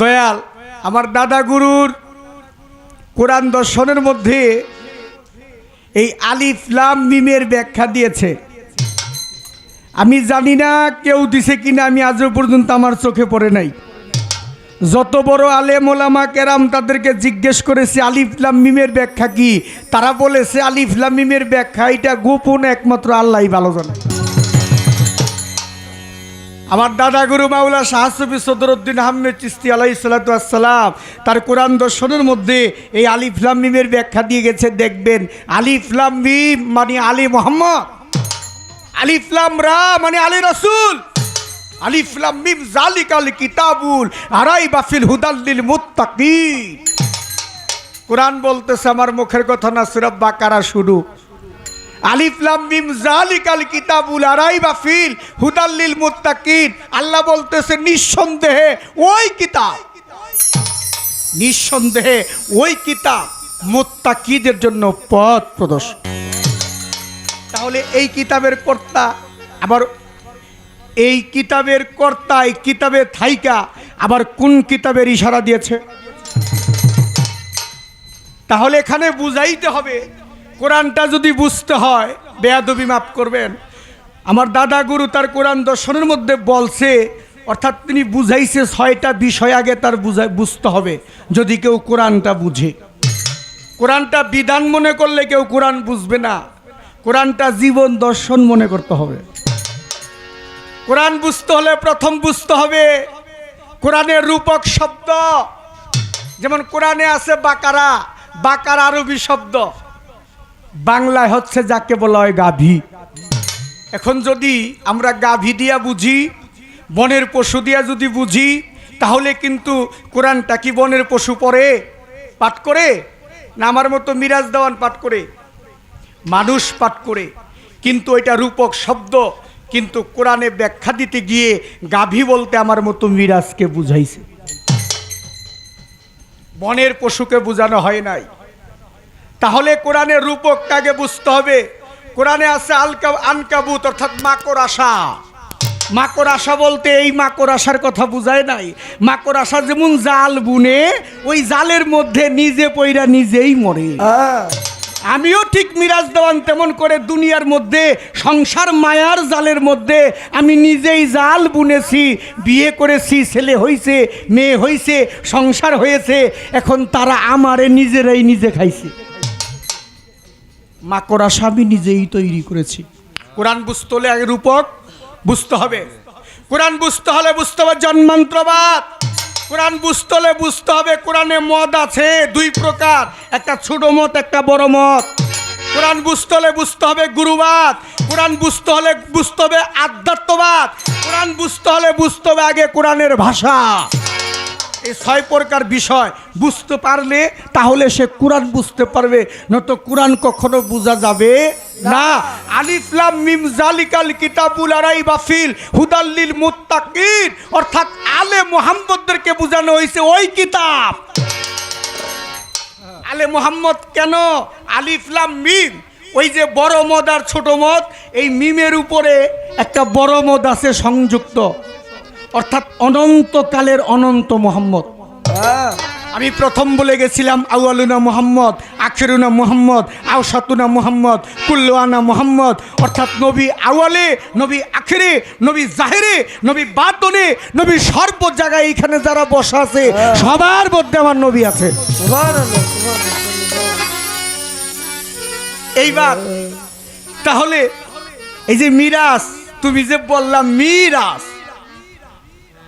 দয়াল, আমার দাদা গুরুর কোরআন দর্শনের মধ্যে এই আলিফ লাম মিমের ব্যাখ্যা দিয়েছে। আমি জানি না কেউ দিছে কিনা, আমি আজও পর্যন্ত আমার চোখে পড়ে নাই। যত বড় আলেম, ওলামা, কেরাম তাদেরকে জিজ্ঞেস করেছে, আলিফ লাম মিমের ব্যাখ্যা কি? তারা বলেছে, আলিফ লাম মিমের ব্যাখ্যা, এটা গোপন একমাত্র আল্লাহ ভালো জানে। আমার দাদা গুরু মাওলা শাহসবি সদরুদ্দিন আহমেদ চিস্তি আলাই সালাতাম তার কোরআন দর্শনের মধ্যে এই আলিফলাম মিমের ব্যাখ্যা দিয়ে গেছে, দেখবেন আলিফলাম মিম মানে আলী মোহাম্মদ আলিফলাম রা মানে আলী রসুল আলিফলাম মিম জালিকাল কিতাবুল আরাই বাফিল হুদাল্লিল মুত্তাকিন। কোরআন বলতেছে, আমার মুখের কথা না সুরব বাকারা শুরু আলিফলাম মিম জালিকাল কিতাবুল আরাই বাফিল হুদাল্লিল মুত্তাকিন। আল্লাহ বলতেছে, নিঃসন্দেহে ওই কিতাব, নিঃসন্দেহে ওই কিতাব মুত্তাকিদের জন্য পথ প্রদর্শন। তাহলে এই কিতাবের কর্তা আবার এই কিতাবের কর্তা, এই কিতাবের থাইকা আবার কোন কিতাবের ইশারা দিয়েছে? তাহলে এখানে বুঝাইতে হবে কোরআনটা যদি বুঝতে হয়, বেয়াদবি মাফ করবেন। আমার দাদা গুরু তার কোরআন দর্শনের মধ্যে বলছে, অর্থাৎ তিনি বুঝাইছে ছয়টা বিষয় আগে তার বুঝাই বুঝতে হবে, যদি কেউ কোরআনটা বুঝে। কোরআনটা বিধান মনে করলে কেউ কোরআন বুঝবে না। কোরআনটা জীবন দর্শন মনে করতে হবে। কোরআন বুঝতে হলে প্রথম বুঝতে হবে, কোরআনের রূপক শব্দ। যেমন কোরআনে আছে বাকারা, বাকার আরবি শব্দ। বাংলায় হচ্ছে যাকে বলা হয় গাভী। এখন যদি আমরা গাভী দিয়া বুঝি, বনের পশু দিয়া যদি বুঝি, তাহলে কিন্তু কোরআনটা কি বনের পশু পড়ে? পাঠ করে? না আমার মতো মিরাজ দেওয়ান পাঠ করে? মানুষ পাঠ করে। কিন্তু এটা রূপক শব্দ, কিন্তু কোরআনে ব্যাখ্যা দিতে গিয়ে গাভী বলতে আমার মতো মিরাজকে বুঝাইছে। বনের পশুকে বোঝানো হয় নাই। তাহলে কোরআনের রূপকটাকে বুঝতে হবে? কোরআনে আছে আলকা আনকাবুত অর্থাৎ মাকড় আশা মাকড় আশা বলতে এই মাকড় আশার কথা বুঝায় নাই। মাকড় আশা যেমন জাল বুনে ওই জালের মধ্যে নিজে পইরা নিজেই মরে। আমিও ঠিক মিরাজ দেওয়ান তেমন করে দুনিয়ার মধ্যে সংসার মায়ার জালের মধ্যে আমি নিজেই জাল বুনেছি বিয়ে করেছি ছেলে হইছে মেয়ে হইছে সংসার হয়েছে এখন তারা আমারে নিজেরাই নিজে খাইছে। মাকড়া স্বামী নিজেই তৈরি করেছি। কোরআন বুঝতে হলে আগে রূপক বুঝতে হবে। কোরআন বুঝতে হলে বুঝতে হবে জন্মান্তরবাদ। কোরআন বুঝতে হলে বুঝতে হবে কোরআনে মত আছে, দুই প্রকার, একটা ছোট মত, একটা বড় মত। কোরআন বুঝতে হলে বুঝতে হবে গুরুবাদ। কোরআন বুঝতে হলে বুঝতে হবে আধ্যাত্মবাদ। কোরআন বুঝতে হলে বুঝতে হবে আগে কোরআনের ভাষা। এই ছয় প্রকার বিষয় বুঝতে পারলে তাহলে সে কোরআন বুঝতে পারবে, নয়তো কোরআন কখনো বোঝা যাবে না। আলিফলাম মিম জালিকাল কিতাবুল আরাই বাফিল হুদাল্লিল মুত্তাকিন। অর্থাৎ আলে মোহাম্মদদেরকে বোঝানো হয়েছে ওই কিতাব। আলে মোহাম্মদ কেন? আলিফলাম মিম, ওই যে বড় মদ আর ছোট মদ, এই মিমের উপরে একটা বড় মদ আছে সংযুক্ত। অর্থাৎ অনন্তকালের অনন্ত মোহাম্মদ। আমি প্রথম বলে গেছিলাম আউয়ালুনা মোহাম্মদ আখেরুনা মোহাম্মদ আউসাতুনা মোহাম্মদ কুল্লুয়ানা মোহাম্মদ। অর্থাৎ নবী আউয়ালে নবী আখেরে নবী জাহেরে নবী বাতনে নবী সর্ব জায়গায় এখানে যারা বসা আছে সবার মধ্যে আমার নবী আছে। এইবার তাহলে এই যে মিরাজ তুমি যে বললাম মিরাজ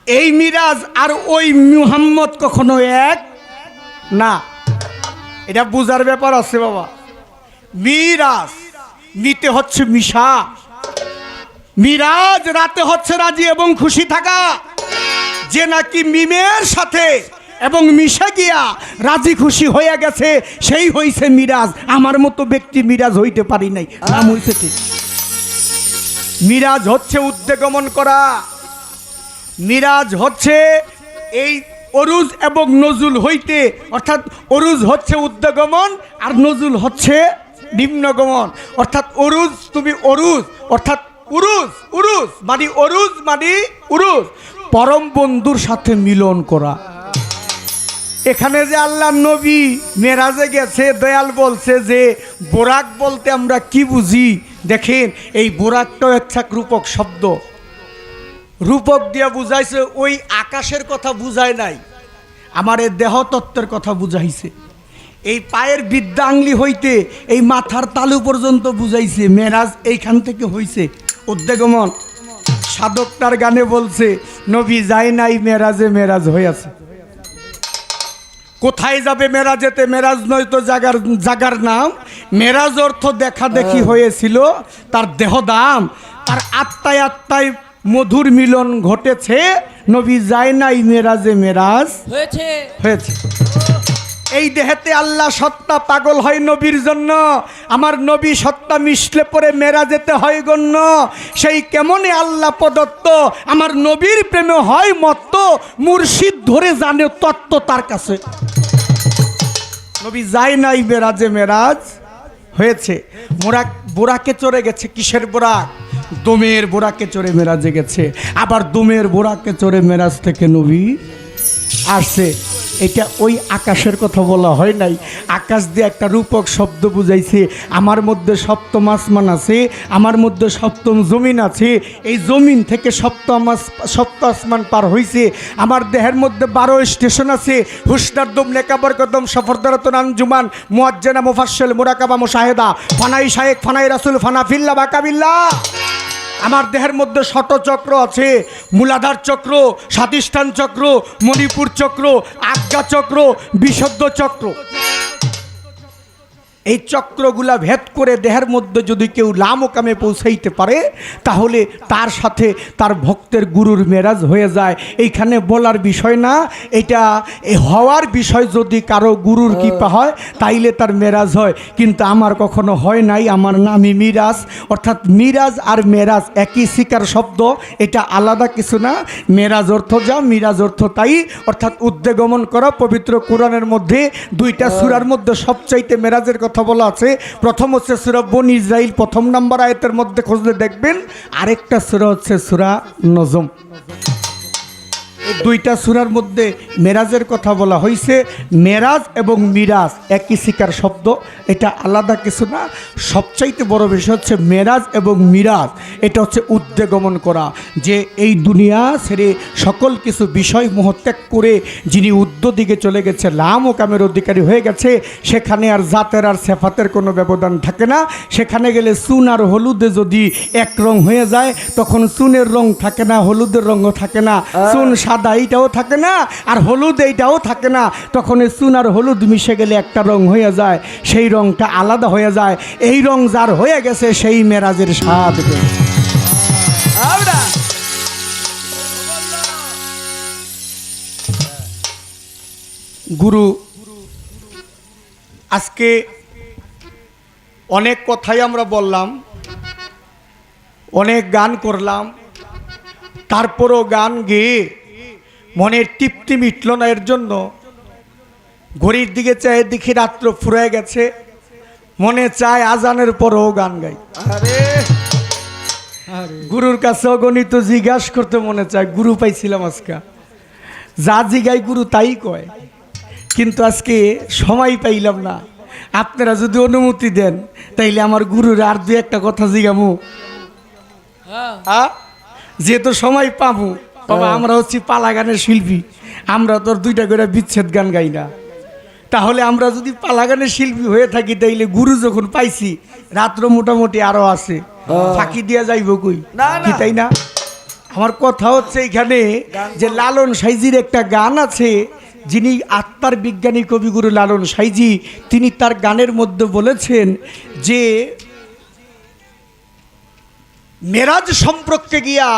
এই মিরাজ আর ওই মুহাম্মদ কখনো এক? না। এটা বুঝার ব্যাপার আছে বাবা। মিরাজ নিতে হচ্ছে মিশা। মিরাজ রাতে হচ্ছে রাজি এবং খুশি থাকা। যে নাকি মিমের সাথে এবং মিশে গিয়া রাজি খুশি হয়ে গেছে, সেই হইছে মিরাজ। আমার মতো ব্যক্তি মিরাজ হইতে পারি নাই। নাম হইছে মিরাজ হচ্ছে উদ্বেগমন করা। মিরাজ হচ্ছে এই অরুজ এবং নজুল হইতে, অর্থাৎ অরুজ হচ্ছে উদ্যগমন আর নজুল হচ্ছে নিম্নগমন। অর্থাৎ অরুজ তুমি অরুজ, অর্থাৎ উরুজ উরুজ মানে অরুজ মানে উরুজ। পরম বন্ধুর সাথে মিলন করা। এখানে যে আল্লাহ নবী মেরাজে গেছে, দয়াল বলছে যে, বোরাক বলতে আমরা কি বুঝি? দেখেন, এই বোরাকটাও একটা রূপক শব্দ। রূপক দিয়া বুঝাইছে ওই আকাশের কথা বুঝায় নাই আমার এই দেহতত্ত্বের কথা বুঝাইছে। এই পায়ের বিদ্যাঙ্গলি হইতে এই মাথার তালু পর্যন্ত বুঝাইছে মেরাজ এইখান থেকে হইছে। উদ্বেগমন সাধক তার গানে বলছে নবী যায় নাই মেরাজে মেরাজ হইয়াছে। কোথায় যাবে মেরাজেতে? মেরাজ নয় তো জাগার জাগার নাম। মেরাজ অর্থ দেখা দেখি হয়েছিল তার দেহ দাম তার আত্মায় আত্মায় মধুর মিলন ঘটেছে। নবী যায় নাই মেরাজে মেরাজ। হয়েছে। হয়েছে। এই দেহেতে আল্লাহ সত্তা পাগল হয় নবীর জন্য। আমার নবী সত্তা মিশলে পরে মেরা যেতে হয় গণ্য। সেই কেমনে আল্লাহ প্রদত্ত? আমার নবীর প্রেমে হয় মত্ত। মুর্শিদ ধরে জানে তত্ত্ব তার কাছে। নবী যায় নাই মেরাজে মেরাজ। হয়েছে। মোরাক বোরাকে চড়ে গেছে কিসের বোরাক? দমের বোরাকে চড়ে মেরাজে গেছে আবার দমের বোরাকে চড়ে মেরাজ থেকে নবী আসছে। এটা ওই আকাশের কথা বলা হয় নাই। আকাশ দিয়ে একটা রূপক শব্দ বুঝাইছে, আমার মধ্যে সপ্তম আসমান আছে, আমার মধ্যে সপ্তম জমিন আছে। এই জমিন থেকে সপ্তম আস- সপ্ত আসমান পার হইছে। আমার দেহের মধ্যে বারো স্টেশন আছে। হুসনারদম নেকাবর কদম সফরদারতন আঞ্জুমান মুয়াজ্জেনা মুফাসসেল মুরাকাবা মুশাহেদা, ফানাই শায়েক ফানাই রাসুল, ফানা ফিল্লা বাকাবিল্লা আমার দেহের মধ্যে শতচক্র আছে। মূলাধার চক্র, স্বাধিষ্ঠান চক্র, মণিপুর চক্র, আজ্ঞা চক্র, বিশুদ্ধ চক্র। এই চক্রগুলা ভেদ করে দেহের মধ্যে যদি কেউ লামকামে পৌঁছাইতে পারে তাহলে তার সাথে তার ভক্তের গুরুর মেরাজ হয়ে যায়। এইখানে বলার বিষয় না এটা হওয়ার বিষয় যদি কারও গুরুর কৃপা হয় তাইলে তার মেরাজ হয়। কিন্তু আমার কখনো হয় নাই আমার নামই মিরাজ। অর্থাৎ মিরাজ আর মেরাজ একই শিকার শব্দ এটা আলাদা কিছু না। মেরাজ অর্থ যা মিরাজ অর্থ তাই। অর্থাৎ উদ্বেগমন করা পবিত্র কোরআনের মধ্যে দুইটা সুরার মধ্যে সবচাইতে মেরাজের কথা বলা আছে। প্রথম হচ্ছে সুরা বন ইসরাইল প্রথম নাম্বার আয়তের মধ্যে খুঁজলে দেখবেন আরেকটা সুরা হচ্ছে সুরা নজম। এই দুইটা সুরার মধ্যে মেরাজের কথা বলা হয়েছে মেরাজ এবং মিরাজ একই শিকার শব্দ। এটা আলাদা কিছু না। সবচাইতে বড় বিষয় হচ্ছে মেরাজ এবং মিরাজ। এটা হচ্ছে উদ্বেগমন করা। যে এই দুনিয়া ছেড়ে সকল কিছু বিষয় মহত্যাগ করে যিনি উদ্য দিকে চলে গেছে লাম ও কামের অধিকারী হয়ে গেছে সেখানে আর জাতের আর সেফাতের কোনো ব্যবধান থাকে না। সেখানে গেলে চুন আর হলুদে যদি এক রং হয়ে যায় তখন চুনের রং থাকে না হলুদের রঙও থাকে না। চুন সাদা এইটাও থাকে না আর হলুদ এইটাও থাকে না। তখন চুন আর হলুদ মিশে গেলে একটা রং হয়ে যায় সেই রংটা আলাদা হয়ে যায়। এই রং যার হয়ে গেছে সেই মেরাজের স্বাদ গুরু আজকে অনেক কথাই আমরা বললাম অনেক গান করলাম তারপরও গান গেয়ে মনের তৃপ্তি মিটল না এর জন্য। ঘড়ির দিকে চায় দেখি রাত্র ফুরে গেছে। মনে চায় আজানের পরও গান গাই। গুরুর কাছে অগণিত জিজ্ঞাস করতে মনে চায় গুরু পাইছিলাম আজকে। যা জিগাই গুরু তাই কয়। কিন্তু আজকে সময় পাইলাম না। আপনারা যদি অনুমতি দেন তাইলে আমার গুরুর আর দু একটা কথা জিগামু। যেহেতু সময় পাবো বাবা আমরা হচ্ছি পালা গানের শিল্পী। আমরা তোর দুইটা করে বিচ্ছেদ গান গাই না। তাহলে আমরা যদি পালা গানের শিল্পী হয়ে থাকি তাইলে গুরু যখন পাইছি রাত্র মোটামুটি আরও আছে। ফাঁকি দিয়া যাইব কই? কি তাই না? আমার কথা হচ্ছে এখানে যে লালন সাইজির একটা গান আছে যিনি আত্মার বিজ্ঞানী কবিগুরু লালন সাইজি তিনি তার গানের মধ্যে বলেছেন যে মেরাজ সম্পর্কে গিয়া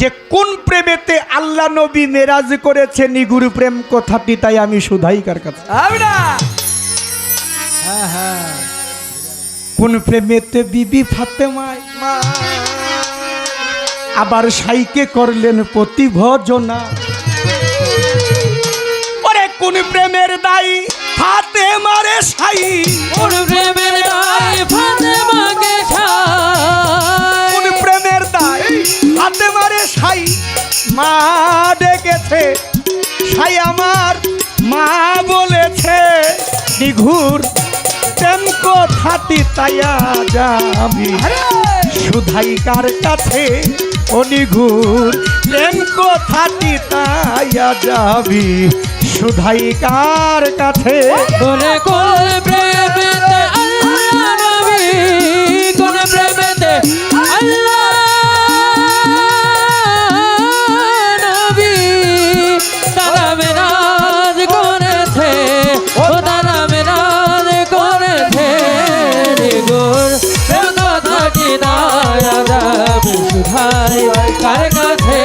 যে কোন প্রেমেতে আল্লাহ নবী মেরাজ করেছে নিগুরু প্রেম কথাটি তাই আমি সুধাইকার কাছে। কোন প্রেমেতে বিবি ফাতেমায় আবার সাইকে করলেন প্রতি ভজনা। ওরে কোন প্রেমের দায়ী ফাতে মারে সাই। ওর প্রেমের দায় ফাতে মা ডেকেছে সাই আমার মা বলেছে নিঘুর প্রেম কথাটি তাইয়া যাবি সুধাইকার কাছে ও নিঘুর প্রেম কথাটি তাইয়া যাবি সুধাইকার কাছে। কোনে কোন সুধাই কার কাছে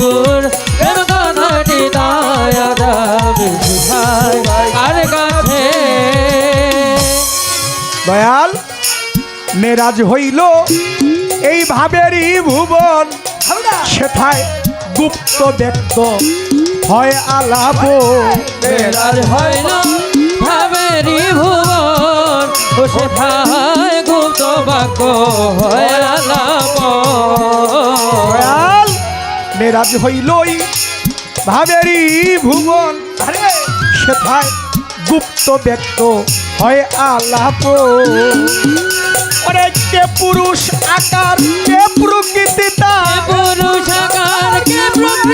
গোর প্রেম কথাটি দায়া যাবে সুধাই কার কাছে? দয়াল মেরাজ হইল এই ভাবেরই ভুবন। সেথায় গুপ্ত ব্যক্ত হয় আলাপ। বেলার হইল সেথায় গুপ্ত বাক্য হয় মেরাজ হইলই ভাবেরই ভুবন। আরে সেথায় গুপ্ত ব্যক্ত হয় আলাপ ওরে কে পুরুষ আকার কে প্রকৃতি তার? পুরুষ আকার কে প্রকৃতি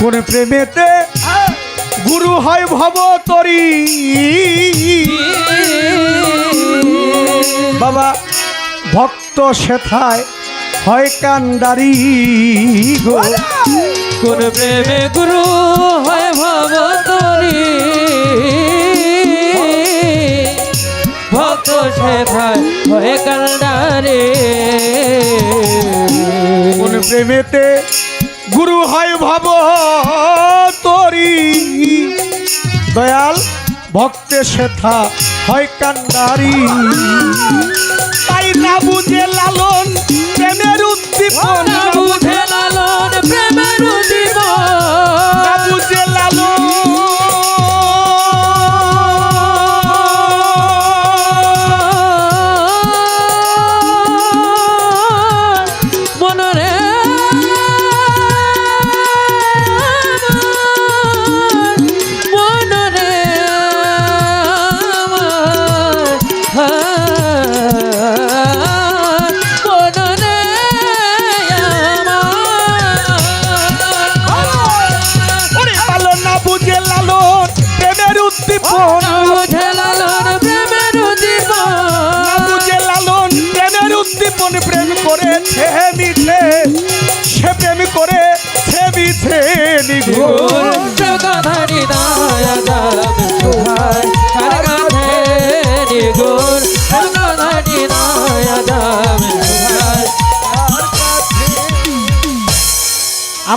কোন প্রেমেতে গুরু হয় ভব তরি। বাবা ভক্ত সেথায় হয় কান্ডারি গো। কোন প্রেমে গুরু হয় ভবতরি ভক্ত শেখায় হয়ে কান্ডারে। কোন প্রেমেতে গুরু হয় ভব তরি। দয়াল ভক্তে শেথা হয় কান্ডারি। তাই না বুঝে লালন প্রেমের উদ্দীপনা বুঝে লালন প্রেমের উদ্দীপ বুঝে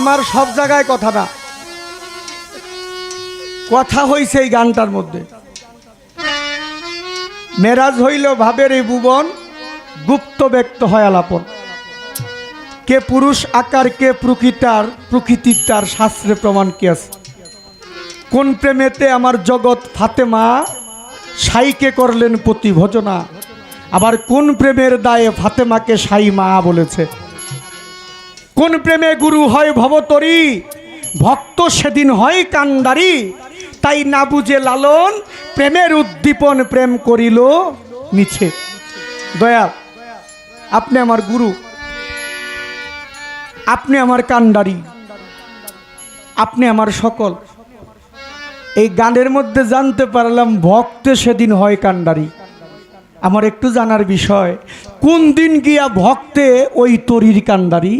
আমার সব জায়গায় কথা না। কথা হইছে এই গানটার মধ্যে। মেরাজ হইল ভাবের এই ভুবন, গুপ্ত ব্যক্ত হয় আলাপন। কে পুরুষ আকার, কে প্রকৃতার, প্রকৃতির তার শাস্ত্রে প্রমাণ কি আছে? কোন প্রেমেতে আমার জগৎ ফাতেমা, সাইকে করলেন প্রতি ভজনা আবার কোন প্রেমের দায়ে ফাতেমাকে সাই মা বলেছে? কোন প্রেমে গুরু হয় ভবতরী? ভক্ত সেদিন হয় কান্ডারি। তাই না বুঝে লালন, প্রেমের উদ্দীপন প্রেম করিল মিছে দয়া আপনি আমার গুরু, আপনি আমার কান্ডারি, আপনি আমার সকল। এই গানের মধ্যে জানতে পারলাম ভক্ত সেদিন হয় কান্ডারি। আমার একটু জানার বিষয়, কোন দিন গিয়া ভক্তে ওই তরির কান্ডারি?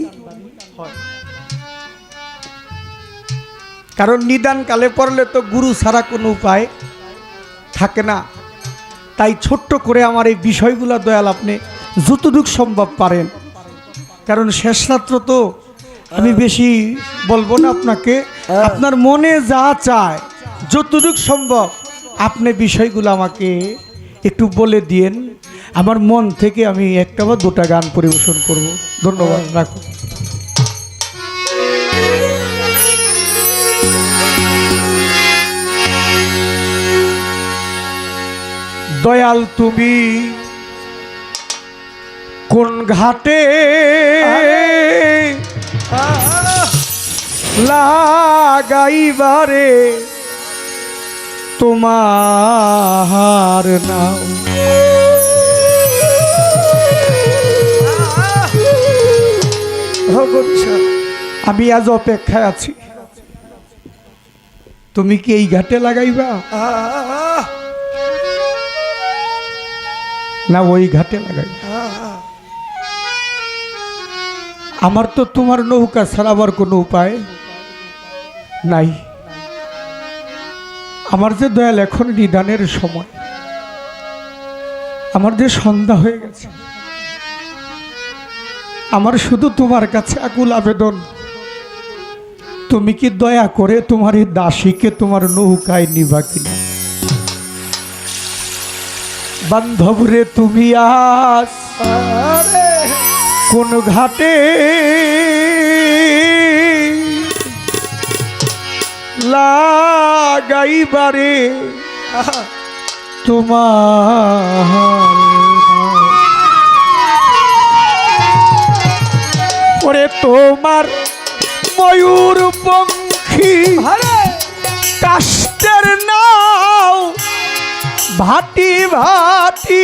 কারণ নিদান কালে পড়লে তো গুরু ছাড়া কোনো উপায় থাকে না। তাই ছোট্ট করে আমার এই বিষয়গুলো দয়াল আপনি যতটুক সম্ভব পারেন। কারণ শেষ রাত্র তো আমি বেশি বলব না আপনাকে। আপনার মনে যা চায় যতটুক সম্ভব আপনি বিষয়গুলো আমাকে একটু বলে দিয়েন। আমার মন থেকে আমি একটা বা দুটা গান পরিবেশন করব। ধন্যবাদ রাখুন। দয়াল তুমি কোন ঘাটে? লাগাইবারে তোমার নাম। আমি আজ অপেক্ষায় আছি। তুমি কি এই ঘাটে লাগাইবা? না ওই ঘাটে লাগাইবা আমার তো তোমার নৌকা ছাড়াবার কোনো উপায় নাই। আমার যে দয়াল এখন নিদানের সময়, আমার যে সন্ধ্যা হয়ে গেছে, আমার শুধু তোমার কাছে আকুল আবেদন। তুমি কি দয়া করে তোমার এই দাসীকে তোমার নৌকায় নিবা কিনা? বান্ধব রে তুমি আস। কোন ঘাটে লাগাইবারে তোমার ওরে তোমার ময়ূর পঙ্খী কাষ্টের নাও ভাটি ভাটি।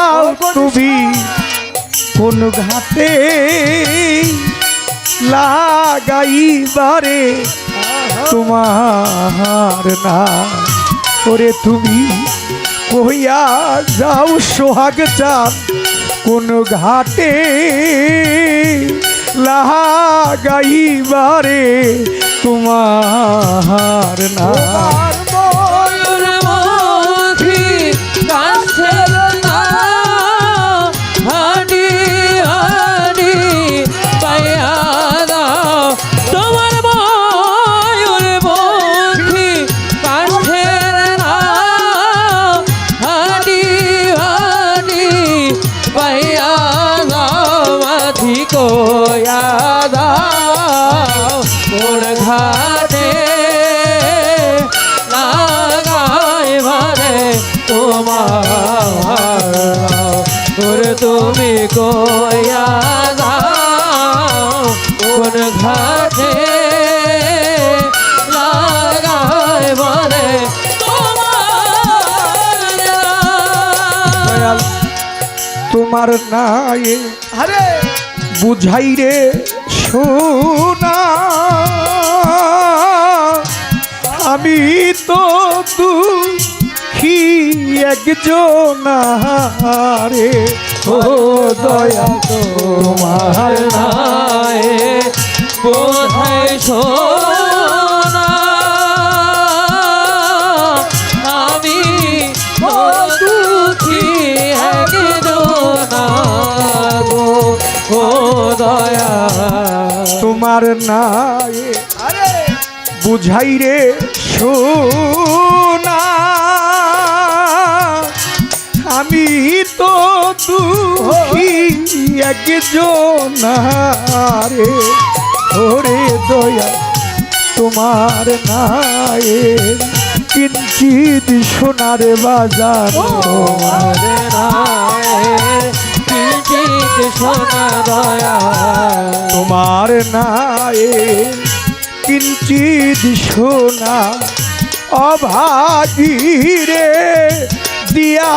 যাও তুমি কোন ঘাটে লাগাইবারে তোমার না। ওরে তুমি কইয়া যাও সোহাগ চাঁদ কোন ঘাটে লাগাইবারে তোমার না। তোমার নাই। আরে। বুঝাই রে সোনা আমি তো দুঃখী একজন রে ও দয়া তোমার নাই। বোধাই ও দয়া। তোমার নায়ে আরে। বুঝাই রে সোনা আমি তো দুঃখী একজন রে ওরে দয়া তোমার নায়ে কিঞ্চিত সোনার বাজার তোমার দয়া তোমার নায়ে কিঞ্চিত সোনা অভাগী রে দিয়া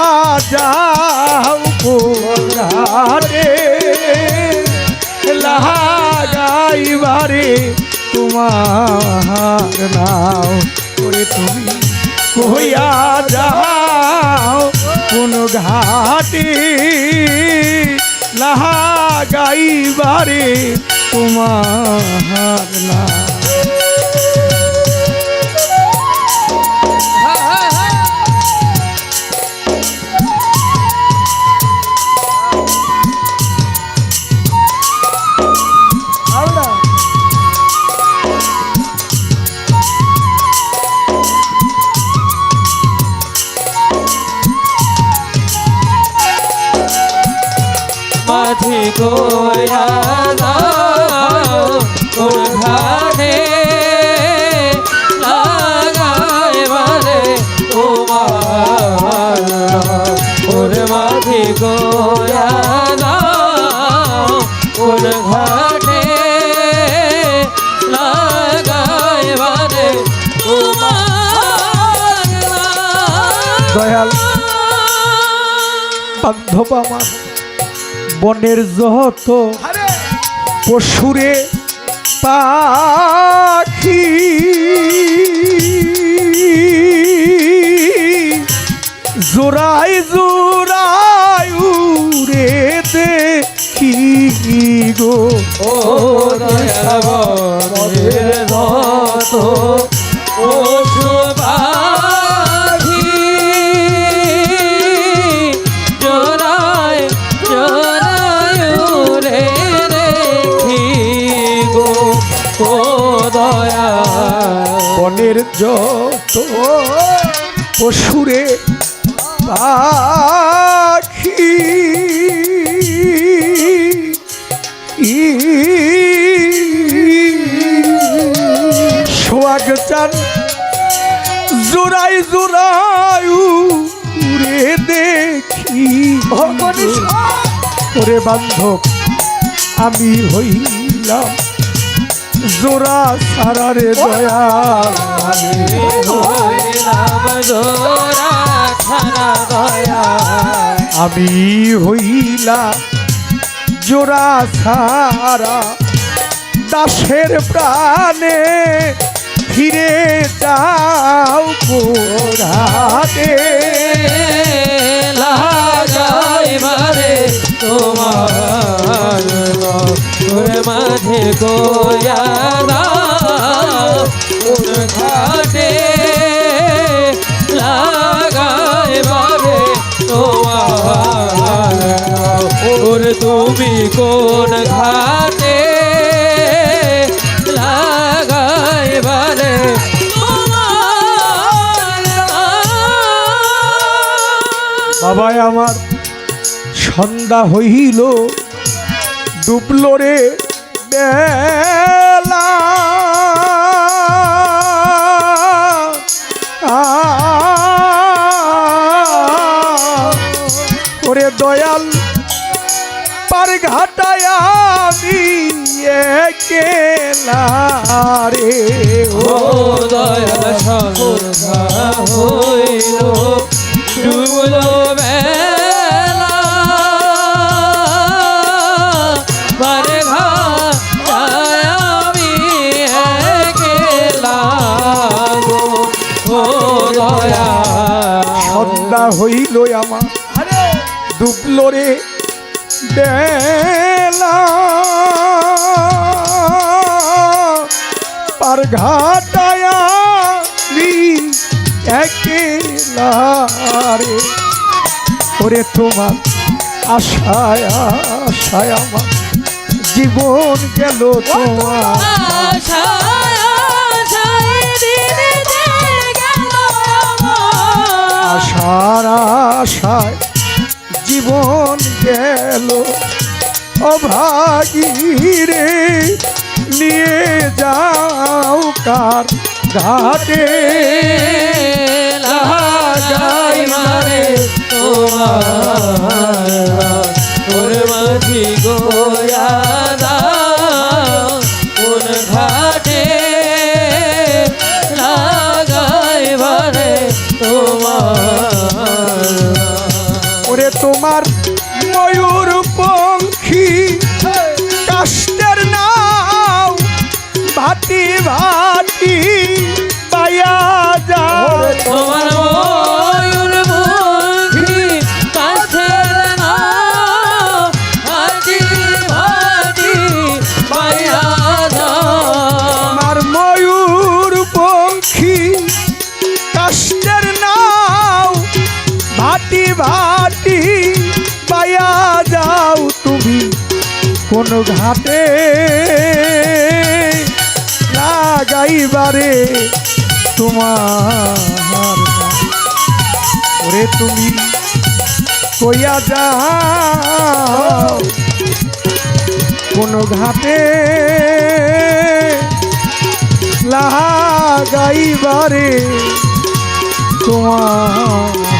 যাও লাগাইবারে তোমার নাও করে তুমি কইয়া যাও কোন ঘাটে। লাগাইবারে তোমার নাও দয়াল বান্ধব আমার বনের যত পশুরে পাখি। জোড়াই জোড়াই উড়ে দেখি গো। ও দয়াবনের যত যত পশুরে পাখি। সোয়াগ চান জোড়াই জোড়াই উড়ে দেখি। ওরে বান্ধব আমি হইলাম জোড়া সারারে দয়া আমি হইলাম জোড়া সারা দাসের প্রাণে ফিরে যাও গোড়াতে লাগাইবারে তোমার মাঝে গোয়ারা ঘাটে লাগাইবারে তোমার। তুমি কোন ঘাটে তোমার? বাবাই আমার সন্ধ্যা হইল ডুবলো রে। বেলা একেলা রে ও দয়াল সন্ধ্যা হইল ডুবল বেলা বারে ও দয়া। সন্ধ্যা হইল আমার। ডুবলো রে। বেলা পার ঘাটায়া একেলা রে। ওরে তোমার আশায় আশায় আমার জীবন গেল তোমার আশার আশায় জীবন গেল। অভাগী রে নিয়ে যাও কার ঘাটে? লাগাই মারে তোমার গোয়া কোন ঘাটে লাগাইবারে তোমার। ওরে তুমি কইয়া যাও কোন ঘাটে লাগাইবারে তোমার